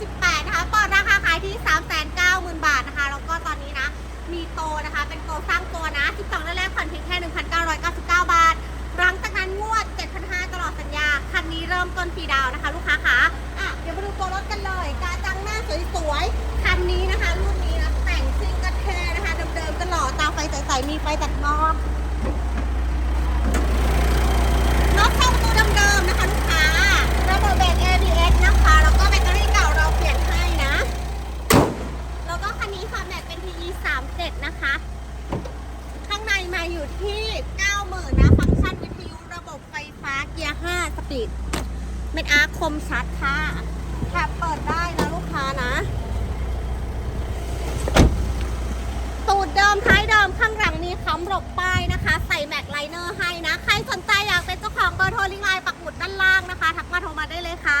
1,998นะคะเปินราคาขายที่ 390,000 บาทนะคะ แล้วก็ตอนนี้นะ มีโตนะคะ เป็นโตสร้างตัวนะ 12แรกผ่อนเพียงแค่ 1,999 บาท หลังจากนั้นงวด 7,500 ตลอดสัญญา คันนี้เริ่มต้นฟรีดาวนะคะ ลูกค้าคะอะเดี๋ยวมาดูตัวรถกันเลย กาจังหน้าสวยๆ คันนี้นะคะ รุ่นนี้นะ แต่งซิงกระเทนะคะ เดิมๆตลอดตาไฟใสๆมีไฟตัดนอก อยู่ที่ 90,000นะ ฟังก์ชันวิทยุระบบไฟฟ้าเกียร์ 5 สปีด เม็ดอาร์คมชัดค่ะขับเปิดได้นะลูกค้านะ ตูดเดิมท้ายเดิมข้างหลังมีค้ำหลบป้ายนะคะ ใส่แม็กไลเนอร์ให้นะ ใครสนใจอยากเป็นเจ้าของเบอร์โทรลิงไลน์ปักหมุดด้านล่างนะคะ ทักมาโทรมาได้เลยค่ะ